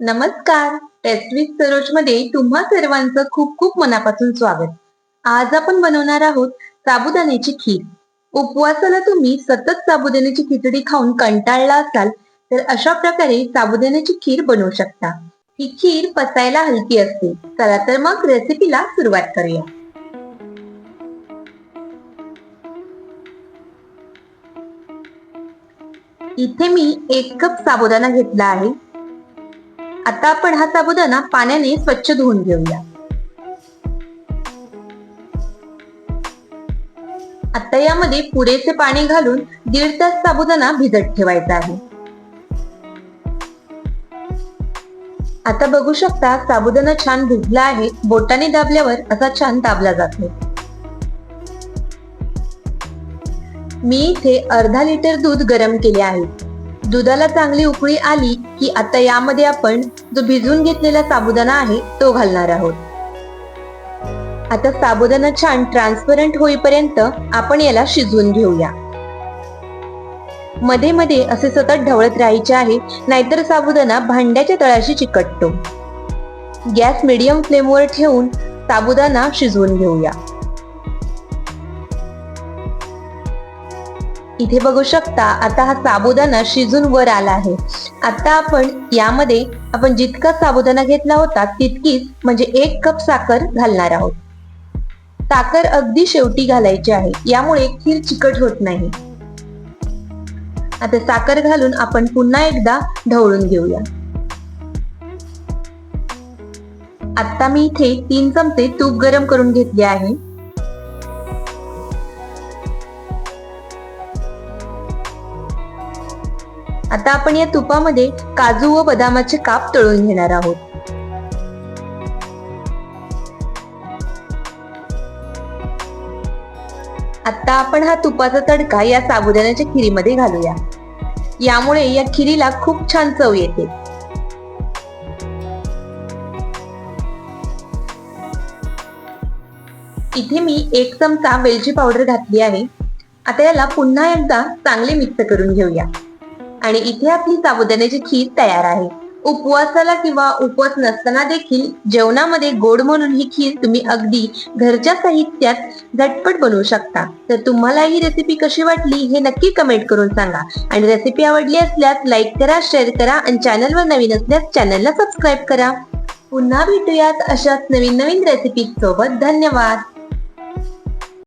नमस्कार. टेस्ट सरोजमध्ये तुम्हा सर्वांचं खूप खूप मनापासून स्वागत. आज आपण बनवणार आहोत साबुदाण्याची खीर. उपवासाला तुम्ही सतत साबुदाण्याची खिचडी खाऊन कंटाळला असाल तर अशा प्रकारे साबुदाण्याची खीर बनवू शकता. ही खीर पचायला हलकी असते. चला तर मग रेसिपीला सुरुवात करूया. इथे मी एक कप साबुदाणा घेतला आहे. आता आपण हा साबुदाणा पाण्याने स्वच्छ धुवून घेऊया. आता यामध्ये पुरेसे पाणी घालून दीड तास साबुदाणा भिजत ठेवायचा आहे. आता बघू शकता साबुदाणा छान भिजला आहे. बोटाने दाबल्यावर असा छान दाबला जातो. मी इथे अर्धा लिटर दूध गरम केले आहे. दुधाला चांगली उकळी आली की आता यामध्ये आपण जो भिजवून घेतलेला साबुदाणा आहे तो घालणार आहोत. आता साबुदाणा छान ट्रान्सपरंट होईपर्यंत आपण याला शिजवून घेऊया. मध्ये मध्ये असे सतत ढवळत राहायचे आहे नाहीतर साबुदाणा भांड्याच्या तळाशी चिकटतो. गॅस मिडियम फ्लेमवर ठेवून साबुदाणा शिजवून घेऊया. इथे बघू शकता आता हा साबुदाणा शिजून वर आला आहे. आता आपण यामध्ये आपण जितका साबुदाणा घेतला होता तितकीच म्हणजे एक कप साखर घालणार आहोत. साखर अगदी शेवटी घालायची आहे. यामुळे खीर चिकट होत नाही. आता साखर घालून आपण पुन्हा एकदा ढवळून घेऊया. आता मी इथे तीन चमचे तूप गरम करून घेतले आहे. आता आपण या तुपामध्ये काजू व बदामाचे काप तळून घेणार आहोत. आता आपण हा तुपाचा तडका या साबुदाण्याच्या खिरीमध्ये घालूया. यामुळे या खिरीला खूप छान चव येते. इथे मी एक चमचा वेलची पावडर घातली आहे. आता याला पुन्हा एकदा चांगले मिक्स करून घेऊया. आणि इथे आपली साबुदाण्याची खीर तयार आहे. उपवासाला किंवा उपवास नसताना देखील जेवणामध्ये गोड म्हणून ही खीर तुम्ही अगदी घरच्या साहित्यात झटपट बनवू शकता. तर तुम्हाला ही रेसिपी कशी वाटली हे नक्की कमेंट करून सांगा. आणि रेसिपी आवडली असल्यास लाईक करा शेअर करा आणि चॅनलवर नवीन असल्यास चॅनलला सबस्क्राईब करा. पुन्हा भेटूयात अशाच नवीन नवीन रेसिपी सोबत. धन्यवाद!